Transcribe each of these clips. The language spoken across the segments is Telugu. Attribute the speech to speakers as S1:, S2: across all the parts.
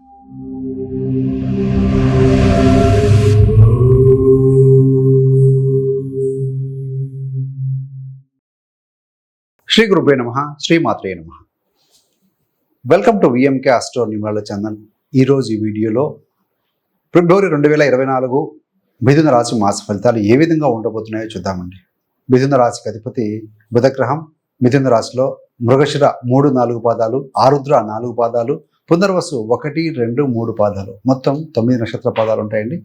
S1: శ్రీ గురుపే నమ శ్రీమాత్రే నమ. Welcome to V M K astro Nimala Chandan ఈరోజు ఈ వీడియోలో ఫిబ్రవరి రెండు వేల ఇరవై నాలుగు మిథున రాశి మాస ఫలితాలు ఏ విధంగా ఉండబోతున్నాయో చూద్దామండి. మిథున రాశికి అధిపతి బుధగ్రహం మిథున రాశిలో మృగశిర మూడు నాలుగు పాదాలు ఆరుద్ర నాలుగు పాదాలు పునర్వసు ఒకటి రెండు మూడు పాదాలు. మొత్తం తొమ్మిది నక్షత్ర పాదాలు ఉంటాయండి.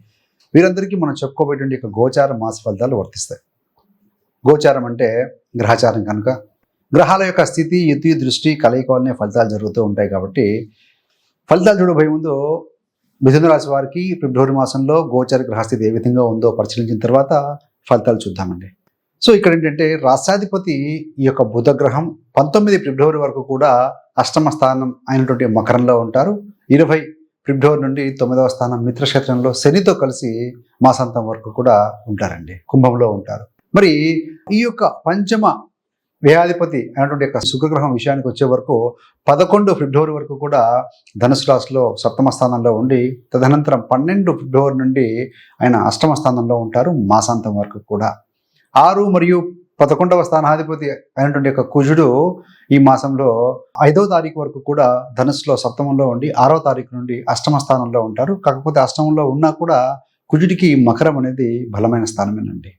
S1: వీరందరికీ మనం చెప్పుకోబోయేటువంటి యొక్క గోచార మాస ఫలితాలు వర్తిస్తాయి. గోచారం అంటే గ్రహచారం కనుక. గ్రహాల యొక్క స్థితి యుతి దృష్టి కలయిక వల్లనే ఫలితాలు జరుగుతూ ఉంటాయి కాబట్టి ఫలితాలు చూడబోయే ముందు మిథున రాశి వారికి ఫిబ్రవరి మాసంలో గోచర గ్రహస్థితి ఏ విధంగా ఉందో పరిశీలించిన తర్వాత ఫలితాలు చూద్దామండి. సో ఇక్కడ ఏంటంటే రాష్ట్రాధిపతి ఈ యొక్క బుధగ్రహం పంతొమ్మిది ఫిబ్రవరి వరకు కూడా అష్టమ స్థానం అయినటువంటి మకరంలో ఉంటారు. ఇరవై ఫిబ్రవరి నుండి తొమ్మిదవ స్థానం మిత్రక్షేత్రంలో శనితో కలిసి మాసాంతం వరకు కూడా ఉంటారండి. కుంభంలో ఉంటారు. మరి ఈ యొక్క పంచమ వ్యయాధిపతి అయినటువంటి యొక్క శుక్రగ్రహం విషయానికి వచ్చే వరకు పదకొండు ఫిబ్రవరి వరకు కూడా ధనుసు రాశిలో సప్తమ స్థానంలో ఉండి తదనంతరం పన్నెండు ఫిబ్రవరి నుండి ఆయన అష్టమ స్థానంలో ఉంటారు మాసాంతం వరకు కూడా. ఆరు మరియు పదకొండవ స్థానాధిపతి అయినటువంటి యొక్క కుజుడు ఈ మాసంలో ఐదవ తారీఖు వరకు కూడా ధనుసులో సప్తమంలో ఉండి ఆరో తారీఖు నుండి అష్టమ స్థానంలో ఉంటారు. కాకపోతే అష్టమంలో ఉన్నా కూడా కుజుడికి మకరం అనేది బలమైన స్థానమేనండి.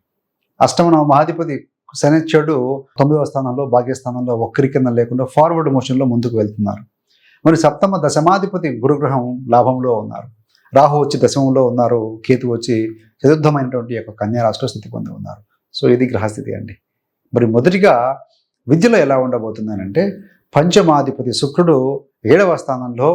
S1: అష్టమ మహాధిపతి శనిచ్చుడు తొమ్మిదవ స్థానంలో భాగ్యస్థానంలో ఒక్కరి కింద లేకుండా ఫార్వర్డ్ మోషన్లో ముందుకు వెళ్తున్నారు. మరి సప్తమ దశమాధిపతి గురుగ్రహం లాభంలో ఉన్నారు. రాహు వచ్చి దశమంలో ఉన్నారు. కేతు వచ్చి చతుర్థమైనటువంటి యొక్క కన్యా రాష్ట్ర స్థితి పొంది ఉన్నారు. సో ఇది గ్రహస్థితి అండి. మరి మొదటిగా విద్యలో ఎలా ఉండబోతుంది అంటే పంచమాధిపతి శుక్రుడు ఏడవ స్థానంలో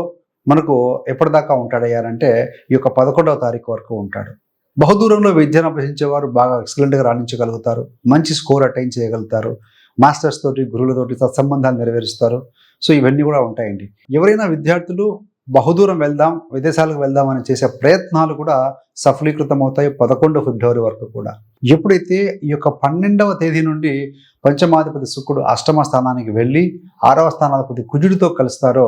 S1: మనకు ఎప్పటిదాకా ఉంటాడయ్యారంటే ఈ యొక్క పదకొండవ తారీఖు వరకు ఉంటాడు. బహుదూరంలో విద్యను అభ్యసించేవారు బాగా ఎక్సలెంట్గా రాణించగలుగుతారు. మంచి స్కోర్ అటైన్ చేయగలుగుతారు. మాస్టర్స్ తోటి గురువులతోటి సత్సంబంధాలు నెరవేరుస్తారు. సో ఇవన్నీ కూడా ఉంటాయండి. ఎవరైనా విద్యార్థులు బహుదూరం వెళ్దాం విదేశాలకు వెళ్దాం అని చేసే ప్రయత్నాలు కూడా సఫలీకృతం అవుతాయి పదకొండు ఫిబ్రవరి వరకు కూడా. ఎప్పుడైతే ఈ యొక్క పన్నెండవ తేదీ నుండి పంచమాధిపతి శుక్రుడు అష్టమ స్థానానికి వెళ్ళి ఆరవ స్థానాధిపతి కుజుడితో కలుస్తారో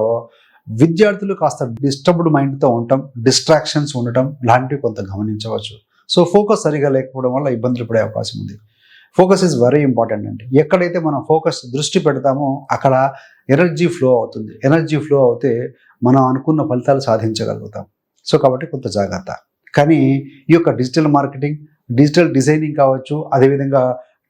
S1: విద్యార్థులు కాస్త డిస్టర్బ్డ్ మైండ్తో ఉండటం డిస్ట్రాక్షన్స్ ఉండటం లాంటివి కొంత గమనించవచ్చు. సో ఫోకస్ సరిగా లేకపోవడం వల్ల ఇబ్బందులు పడే అవకాశం ఉంది. ఫోకస్ ఇస్ వెరీ ఇంపార్టెంట్ అండి. ఎక్కడైతే మనం ఫోకస్ దృష్టి పెడతామో అక్కడ ఎనర్జీ ఫ్లో అవుతుంది. ఎనర్జీ ఫ్లో అవుతే మనం అనుకున్న ఫలితాలు సాధించగలుగుతాం. సో కాబట్టి కొంత జాగ్రత్త. కానీ ఈ యొక్క డిజిటల్ మార్కెటింగ్ డిజిటల్ డిజైనింగ్ కావచ్చు అదేవిధంగా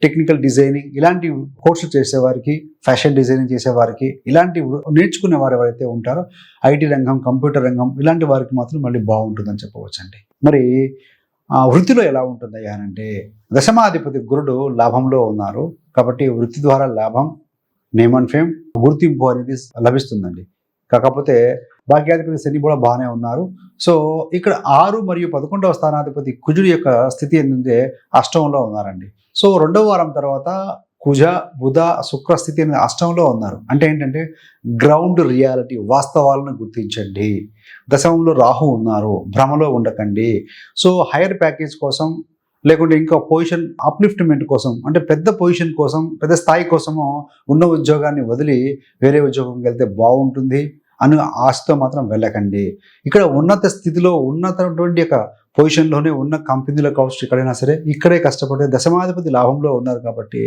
S1: టెక్నికల్ డిజైనింగ్ ఇలాంటి కోర్సులు చేసేవారికి ఫ్యాషన్ డిజైనింగ్ చేసేవారికి ఇలాంటి నేర్చుకునే వారు ఎవరైతే ఉంటారో ఐటీ రంగం కంప్యూటర్ రంగం ఇలాంటి వారికి మాత్రం మళ్ళీ బాగుంటుందని చెప్పవచ్చండి. మరి వృత్తిలో ఎలా ఉంటుంది అంటే దశమాధిపతి గురుడు లాభంలో ఉన్నారు. కాబట్టి వృత్తి ద్వారా లాభం నేమ్ అండ్ ఫేమ్ గుర్తింపు అనేది లభిస్తుందండి. కాకపోతే భాగ్యాధిపతి శని కూడా బాగానే ఉన్నారు. సో ఇక్కడ ఆరు మరియు పదకొండవ స్థానాధిపతి కుజుడి యొక్క స్థితి ఏంటంటే అష్టంలో ఉన్నారండి. సో రెండవ వారం తర్వాత కుజ బుధ శుక్ర స్థితి అనేది అష్టంలో ఉన్నారు. అంటే ఏంటంటే గ్రౌండ్ రియాలిటీ వాస్తవాలను గుర్తించండి. దశమంలో రాహు ఉన్నారు భ్రమలో ఉండకండి. సో హైయర్ ప్యాకేజ్ కోసం లేకుంటే ఇంకా పొజిషన్ అప్లిఫ్ట్మెంట్ కోసం అంటే పెద్ద పొజిషన్ కోసం పెద్ద స్థాయి కోసము ఉన్న ఉద్యోగాన్ని వదిలి వేరే ఉద్యోగంకి వెళ్తే బాగుంటుంది. అని ఆశతో మాత్రం వెళ్ళకండి. ఇక్కడ ఉన్నత స్థితిలో ఉన్నతటువంటి యొక్క పొజిషన్లోనే ఉన్న కంపెనీలో కావచ్చు ఎక్కడైనా సరే ఇక్కడే కష్టపడే దశమాధిపతి లాభంలో ఉన్నారు కాబట్టి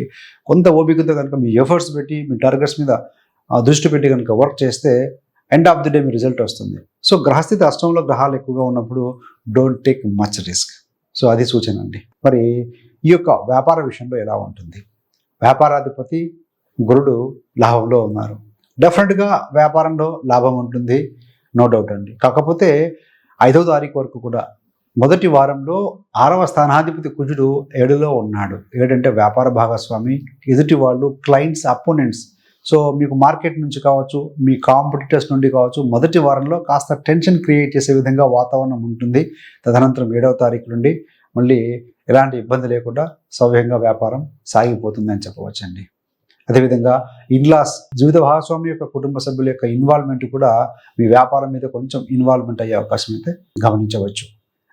S1: కొంత ఓపికతో కనుక మీ ఎఫర్ట్స్ పెట్టి మీ టార్గెట్స్ మీద దృష్టి పెట్టి కనుక వర్క్ చేస్తే ఎండ్ ఆఫ్ ది డే మీ రిజల్ట్ వస్తుంది. సో గ్రహస్థితి అష్టంలో గ్రహాలు ఎక్కువగా ఉన్నప్పుడు don't take much risk so అది సూచన అండి. మరి ఈ యొక్క వ్యాపార విషయంలో ఎలా ఉంటుంది? వ్యాపారాధిపతి గురుడు లాభంలో ఉన్నారు. డెఫినెట్గా వ్యాపారంలో లాభం ఉంటుంది. నో డౌట్ అండి. కాకపోతే ఐదో తారీఖు వరకు కూడా మొదటి వారంలో ఆరవ స్థానాధిపతి కుజుడు ఏడులో ఉన్నాడు. ఏడంటే వ్యాపార భాగస్వామి ఎదుటి వాళ్ళు క్లయింట్స్ అపోనెంట్స్ సో మీకు మార్కెట్ నుంచి కావచ్చు మీ కాంపిటీటర్స్ నుండి కావచ్చు మొదటి వారంలో కాస్త టెన్షన్ క్రియేట్ చేసే విధంగా వాతావరణం ఉంటుంది. తదనంతరం ఏడవ తారీఖు నుండి మళ్ళీ ఎలాంటి ఇబ్బంది లేకుండా సవ్యంగా వ్యాపారం సాగిపోతుంది అని చెప్పవచ్చండి. అదేవిధంగా ఇన్లాస్ జీవిత భాగస్వామి యొక్క కుటుంబ సభ్యుల యొక్క ఇన్వాల్వ్మెంట్ కూడా మీ వ్యాపారం మీద కొంచెం ఇన్వాల్వ్మెంట్ అయ్యే అవకాశం అయితే గమనించవచ్చు.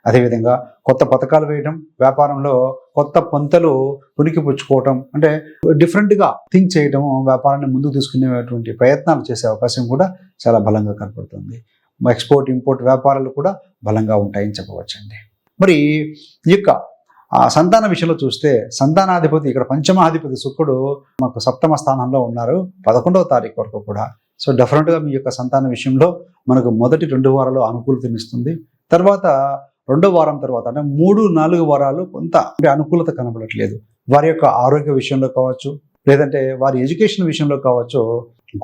S1: అదేవిధంగా కొత్త పథకాలు వేయడం వ్యాపారంలో కొత్త పొంతలు పుణికిపుచ్చుకోవటం అంటే డిఫరెంట్గా థింక్ చేయడం వ్యాపారాన్ని ముందుకు తీసుకునేటువంటి ప్రయత్నాలు చేసే అవకాశం కూడా చాలా బలంగా కనపడుతుంది. ఎక్స్పోర్ట్ ఇంపోర్ట్ వ్యాపారాలు కూడా బలంగా ఉంటాయని చెప్పవచ్చండి. మరి ఈ యొక్క ఆ సంతాన విషయంలో చూస్తే సంతానాధిపతి ఇక్కడ పంచమాధిపతి శుక్రుడు మాకు సప్తమ స్థానంలో ఉన్నారు పదకొండవ తారీఖు వరకు కూడా. సో డెఫినెట్గా మీ యొక్క సంతాన విషయంలో మనకు మొదటి రెండు వారాలు అనుకూలతనిస్తుంది తర్వాత రెండో వారం తర్వాత అంటే మూడు నాలుగు వారాలు కొంత అంటే అనుకూలత కనబడట్లేదు. వారి యొక్క ఆరోగ్య విషయంలో కావచ్చు లేదంటే వారి ఎడ్యుకేషన్ విషయంలో కావచ్చు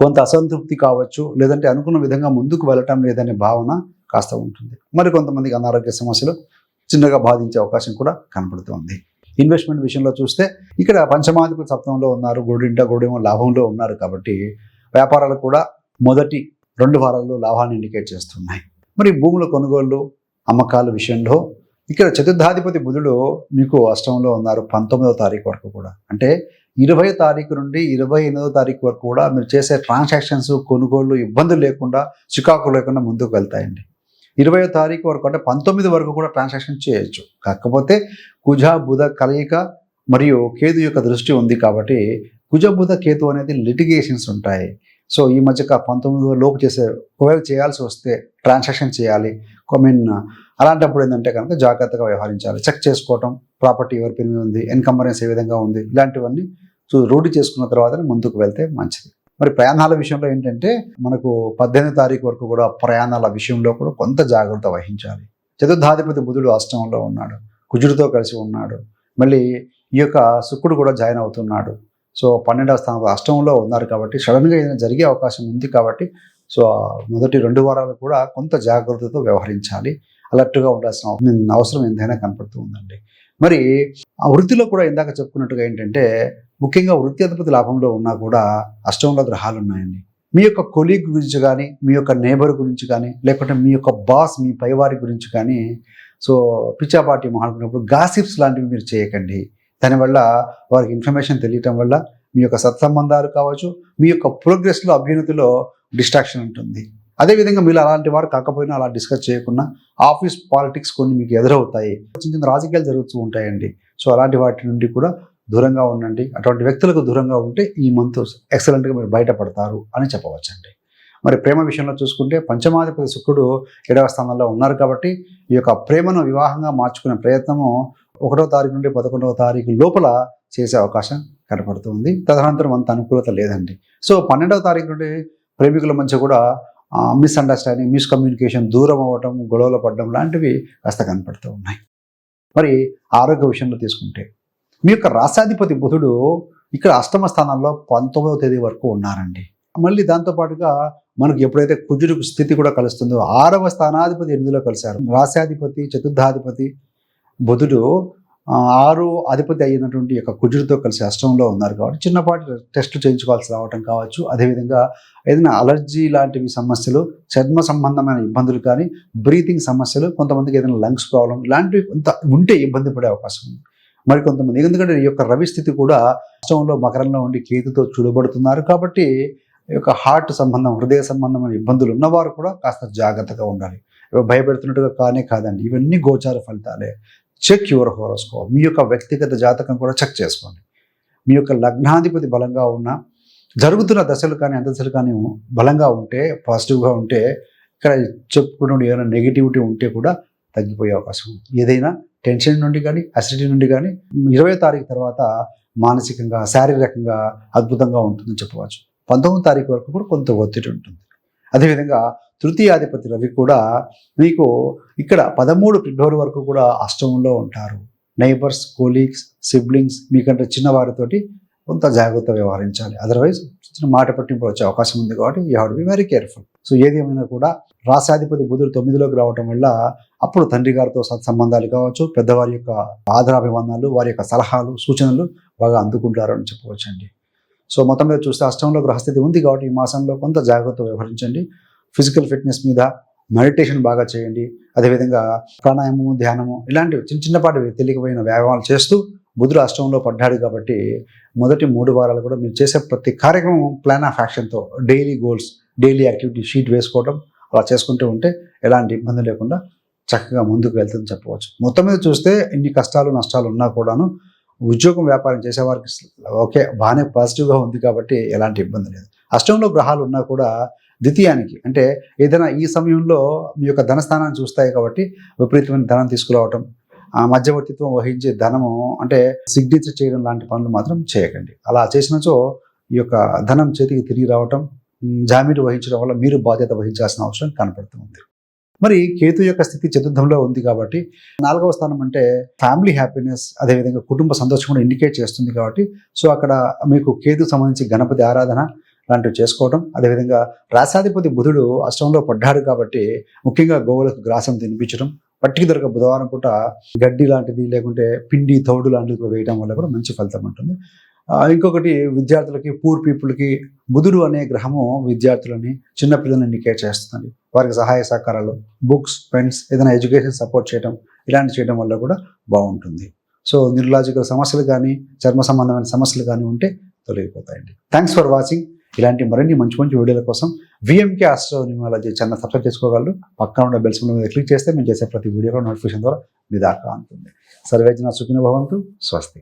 S1: కొంత అసంతృప్తి కావచ్చు లేదంటే అనుకున్న విధంగా ముందుకు వెళ్ళటం లేదనే భావన కాస్త ఉంటుంది. మరి కొంతమందికి అనారోగ్య సమస్యలు చిన్నగా బాధించే అవకాశం కూడా కనపడుతోంది. ఇన్వెస్ట్మెంట్ విషయంలో చూస్తే ఇక్కడ పంచమాధిపతి సప్తంలో ఉన్నారు గోడింట గోడేమో లాభంలో ఉన్నారు కాబట్టి వ్యాపారాలు కూడా మొదటి రెండు వారాల్లో లాభాన్ని ఇండికేట్ చేస్తున్నాయి. మరి భూముల కొనుగోళ్ళు అమ్మకాల విషయంలో ఇక్కడ చతుర్థాధిపతి బుధుడు మీకు అష్టంలో ఉన్నారు పంతొమ్మిదవ తారీఖు వరకు కూడా. అంటే ఇరవై తారీఖు నుండి ఇరవై ఎనిమిదో తారీఖు వరకు కూడా మీరు చేసే ట్రాన్సాక్షన్స్ కొనుగోళ్ళు ఇబ్బందులు లేకుండా చికాకు లేకుండా ముందుకు వెళ్తాయండి. ఇరవై తారీఖు వరకు అంటే పంతొమ్మిది వరకు కూడా ట్రాన్సాక్షన్ చేయొచ్చు. కాకపోతే కుజ బుధ కలయిక మరియు కేతు యొక్క దృష్టి ఉంది కాబట్టి కుజ బుధ కేతు అనేది లిటిగేషన్స్ ఉంటాయి. సో ఈ మధ్య పంతొమ్మిది లోపు చేసే ఒకవేళ చేయాల్సి వస్తే ట్రాన్సాక్షన్ చేయాలి. ఐ మీన్ అలాంటప్పుడు ఏంటంటే కనుక జాగ్రత్తగా వ్యవహరించాలి. చెక్ చేసుకోవటం ప్రాపర్టీ ఎవరి పేరు మీద ఉంది ఎన్కంబరెన్స్ ఏ విధంగా ఉంది ఇలాంటివన్నీ రూఢి చేసుకున్న తర్వాత ముందుకు వెళ్తే మంచిది. మరి ప్రయాణాల విషయంలో ఏంటంటే మనకు పద్దెనిమిది తారీఖు వరకు కూడా ప్రయాణాల విషయంలో కూడా కొంత జాగ్రత్త వహించాలి. చతుర్థాధిపతి బుధుడు అష్టమంలో ఉన్నాడు. కుజుడితో కలిసి ఉన్నాడు. మళ్ళీ ఈ యొక్క శుక్రుడు కూడా జాయిన్ అవుతున్నాడు. సో పన్నెండవ స్థానంలో అష్టంలో ఉన్నారు కాబట్టి సడన్గా ఏదైనా జరిగే అవకాశం ఉంది కాబట్టి సో మొదటి రెండు వారాలు కూడా కొంత జాగ్రత్తతో వ్యవహరించాలి. అలర్ట్గా ఉండాల్సిన అవసరం ఎంతైనా కనపడుతూ ఉందండి. మరి ఆ వృత్తిలో కూడా ఇందాక చెప్పుకున్నట్టుగా ఏంటంటే ముఖ్యంగా వృత్తి అధిపతి లాభంలో ఉన్నా కూడా అష్టంలో గ్రహాలు ఉన్నాయండి. మీ యొక్క కొలీగ్ గురించి కానీ మీ యొక్క నేబర్ గురించి కానీ లేకుంటే మీ యొక్క బాస్ మీ పైవారి గురించి కానీ సో పిచ్చాపాటి మాట్లాడుకున్నప్పుడు గాసిప్స్ లాంటివి మీరు చేయకండి. దానివల్ల వారికి ఇన్ఫర్మేషన్ తెలియటం వల్ల మీ యొక్క సత్సంబంధాలు కావచ్చు మీ యొక్క ప్రోగ్రెస్లో అభ్యున్నతిలో డిస్ట్రాక్షన్ ఉంటుంది. అదేవిధంగా మీరు అలాంటి వారు కాకపోయినా అలా డిస్కస్ చేయకుండా ఆఫీస్ పాలిటిక్స్ కొన్ని మీకు ఎదురవుతాయి. చిన్న చిన్న రాజకీయాలు జరుగుతూ ఉంటాయండి. సో అలాంటి వాటి నుండి కూడా దూరంగా ఉండండి. అటువంటి వ్యక్తులకు దూరంగా ఉంటే ఈ మంత్ ఎక్సలెంట్గా మీరు బయటపడతారు అని చెప్పవచ్చండి. మరి ప్రేమ విషయంలో చూసుకుంటే పంచమాధిపతి శుక్రుడు ఏడవ స్థానంలో ఉన్నారు కాబట్టి ఈ యొక్క ప్రేమను వివాహంగా మార్చుకునే ప్రయత్నము ఒకటో తారీఖు నుండి పదకొండవ తారీఖు లోపల చేసే అవకాశం కనపడుతుంది. తదనంతరం అంత అనుకూలత లేదండి. సో పన్నెండవ తారీఖు నుండి ప్రేమికుల మధ్య కూడా మిస్అండర్స్టాండింగ్ మిస్కమ్యూనికేషన్ దూరం అవ్వటం గొడవలు పడడం లాంటివి కాస్త కనపడుతూ ఉన్నాయి. మరి ఆరోగ్య విషయంలో తీసుకుంటే మీ యొక్క రాసాధిపతి బుధుడు ఇక్కడ అష్టమ స్థానంలో పంతొమ్మిదవ తేదీ వరకు ఉన్నారండి. మళ్ళీ దాంతోపాటుగా మనకు ఎప్పుడైతే కుజుడు స్థితి కూడా కలుస్తుందో ఆరవ స్థానాధిపతి ఎనిమిదిలో కలిశారు. రాశాధిపతి చతుర్థాధిపతి బుధుడు ఆరు అధిపతి అయినటువంటి యొక్క కుజుడితో కలిసి అష్టంలో ఉన్నారు కాబట్టి చిన్నపాటి టెస్టులు చేయించుకోవాల్సి రావటం కావచ్చు. అదేవిధంగా ఏదైనా అలర్జీ లాంటివి సమస్యలు చర్మ సంబంధమైన ఇబ్బందులు కానీ బ్రీతింగ్ సమస్యలు కొంతమందికి ఏదైనా లంగ్స్ ప్రాబ్లం ఇలాంటివి కొంత ఉంటే ఇబ్బంది పడే అవకాశం ఉంది. మరి కొంతమంది ఎందుకంటే ఈ యొక్క రవి స్థితి కూడా అష్టంలో మకరంలో ఉండి కేతుతో చూడబడుతున్నారు కాబట్టి ఈ యొక్క హార్ట్ సంబంధం హృదయ సంబంధమైన ఇబ్బందులు ఉన్నవారు కూడా కాస్త జాగ్రత్తగా ఉండాలి. భయపెడుతున్నట్టుగా కానే కాదండి. ఇవన్నీ గోచార ఫలితాలే. Check your horoscope. మీ యొక్క వ్యక్తిగత జాతకం కూడా చెక్ చేసుకోండి. మీ యొక్క లగ్నాధిపతి బలంగా ఉన్న జరుగుతున్న దశలు కానీ అంతదశలు కానీ బలంగా ఉంటే పాజిటివ్గా ఉంటే ఇక్కడ చెప్పుకున్న ఏమైనా నెగిటివిటీ ఉంటే కూడా తగ్గిపోయే అవకాశం ఉంది. ఏదైనా టెన్షన్ నుండి కానీ అసిడిటీ నుండి కానీ ఇరవై తారీఖు తర్వాత మానసికంగా శారీరకంగా అద్భుతంగా ఉంటుందని చెప్పవచ్చు. పంతొమ్మిది తారీఖు వరకు కూడా కొంత ఒత్తిడి ఉంటుంది. అదేవిధంగా తృతీయాధిపతి రవి కూడా మీకు ఇక్కడ పదమూడు ఫిబ్రవరి వరకు కూడా అష్టమంలో ఉంటారు. నైబర్స్ కోలీగ్స్ సిబ్లింగ్స్ మీకంటే చిన్నవారితోటి కొంత జాగ్రత్త వ్యవహరించాలి. అదర్వైజ్ చిన్న మాట పట్టింపు వచ్చే అవకాశం ఉంది కాబట్టి you have be very careful so ఏది ఏమైనా కూడా రాశాధిపతి బుధుడు తొమ్మిదిలోకి రావటం వల్ల అప్పుడు తండ్రి గారితో సత్సంబంధాలు కావచ్చు పెద్దవారి యొక్క ఆదరాభిమానాలు వారి యొక్క సలహాలు సూచనలు బాగా అందుకుంటారు అని చెప్పవచ్చండి. సో మొత్తం మీద చూస్తే అష్టంలో గ్రహస్థితి ఉంది కాబట్టి ఈ మాసంలో కొంత జాగ్రత్త వ్యవహరించండి. ఫిజికల్ ఫిట్నెస్ మీద మెడిటేషన్ బాగా చేయండి. అదేవిధంగా ప్రాణాయామము ధ్యానము ఇలాంటివి చిన్న చిన్నపాటి తెలియకపోయిన వ్యాయామాలు చేస్తూ బుధుడు అష్టంలో పడ్డాడు కాబట్టి మొదటి మూడు వారాలు కూడా మీరు చేసే ప్రతి కార్యక్రమం plan of యాక్షన్తో daily goals daily activity sheet వేసుకోవడం అలా చేసుకుంటూ ఉంటే ఎలాంటి ఇబ్బంది లేకుండా చక్కగా ముందుకు వెళ్తుందని చెప్పవచ్చు. మొత్తం మీద చూస్తే ఇన్ని కష్టాలు నష్టాలు ఉన్నా కూడాను ఉద్యోగం వ్యాపారం చేసేవారికి ఓకే బాగానే పాజిటివ్గా ఉంది కాబట్టి ఎలాంటి ఇబ్బంది లేదు. అష్టంలో గ్రహాలు ఉన్నా కూడా ద్వితీయానికి. అంటే ఏదైనా ఈ సమయంలో మీ యొక్క ధనస్థానాన్ని చూస్తాయి కాబట్టి విపరీతమైన ధనం తీసుకురావటం ఆ మధ్యవర్తిత్వం వహించే ధనము అంటే సిగ్నేచర్ చేయడం లాంటి పనులు మాత్రం చేయకండి. అలా చేసినచో ఈ యొక్క ధనం చేతికి తిరిగి రావటం జామీలు జామీను వహించడం వల్ల మీరు బాధ్యత వహించాల్సిన అవసరం కనపడుతుంది. మరి కేతు యొక్క స్థితి చతుర్థంలో ఉంది కాబట్టి నాలుగవ స్థానం అంటే ఫ్యామిలీ హ్యాపీనెస్ అదేవిధంగా కుటుంబ సంతోషం కూడా ఇండికేట్ చేస్తుంది కాబట్టి సో అక్కడ మీకు కేతు సంబంధించి గణపతి ఆరాధన లాంటివి చేసుకోవడం అదేవిధంగా రాసాధిపతి బుధుడు అష్టంలో పడ్డాడు కాబట్టి ముఖ్యంగా గోవులకు గ్రాసం తినిపించడం పర్టికులర్గా బుధవారం పూట గడ్డి లాంటిది లేకుంటే పిండి తౌడు లాంటిది వేయడం వల్ల కూడా మంచి ఫలితం ఉంటుంది. ఇంకొకటి విద్యార్థులకి పూర్ పీపుల్కి బుధుడు అనే గ్రహము విద్యార్థులని చిన్నపిల్లలని ఇండికేట్ చేస్తుంది. వారికి సహాయ సహకారాలు బుక్స్ పెన్స్ ఏదైనా ఎడ్యుకేషన్ సపోర్ట్ చేయడం ఇలాంటి చేయడం వల్ల కూడా బాగుంటుంది. సో న్యూరలాజికల్ సమస్యలు కానీ చర్మ సంబంధమైన సమస్యలు కానీ ఉంటే తొలగిపోతాయండి. Thanks for watching. ఇలాంటి మరిన్ని మంచి మంచి వీడియోల కోసం విఎంకే ఆస్ట్రోనిమాలజీ ఛానల్ సబ్స్క్రైబ్ చేసుకోగలరు. పక్కన ఉన్న బెల్స్ మీద క్లిక్ చేస్తే మేము చేసే ప్రతి వీడియో నోటిఫికేషన్ ద్వారా మీ దాకా అందుతుంది. సర్వేజన సుఖిన భవంతు. స్వస్తి.